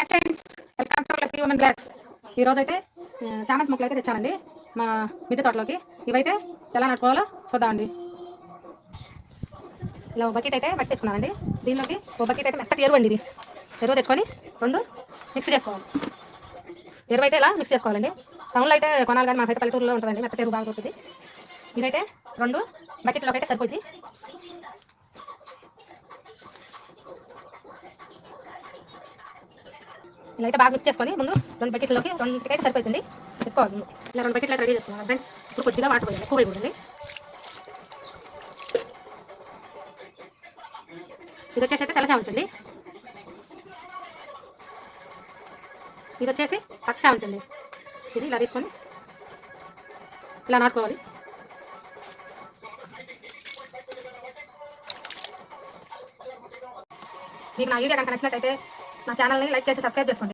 Hi friends welcome to lucky women blogs ఈరోజు అయితే చామంతి మొక్కలు అయితే తెచ్చానండి. మా మిద్దె తోటలోకి. ఇవైతే ఎలా నడుకోవాలో చూద్దామండి. ఇలా ఒక బకెట్ అయితే బట్టి తెచ్చుకున్నానండి. దీనిలోకి ఒక బకెట్ అయితే మెత్తటి ఎరువు అండి ఇది. ఎరువు తెచ్చుకొని రెండు మిక్స్ చేసుకోవాలి. ఎరువు అయితే ఇలా మిక్స్ చేసుకోవాలండి? టౌన్లో అయితే కొనాలి కానీ మాకైతే పల్లెటూరులో ఉంటుందండి మెత్తటి ఎరువు బాగా దొరుకుతుంది. ఇదైతే రెండు బకెట్లోకి అయితే సరిపోద్ది. ఇలా అయితే బాగా మిక్స్ చేసుకొని ముందు రెండు బకెట్లోకి రెండుకైతే సరిపోతుంది. పెట్టుకోవాలి ఇలా రెండు బకెట్లు రెడీ చేసుకున్నాను. ఫ్రెండ్స్ ఇప్పుడు కొద్దిగా వాటర్ పోయాలి. ఎక్కువ వేయకూడదండి ఇది వచ్చేసి అయితే తెల్ల ఉంచండి ఇది వచ్చేసి పచ్చ ఉంచండి ఇది ఇలా తీసుకొని ఇలా నాటుకోవాలి. మీకు నా వీడియో కనుక నచ్చినట్టయితే నా ఛానల్ని లైక్ చేసి సబ్స్క్రైబ్ చేసుకోండి.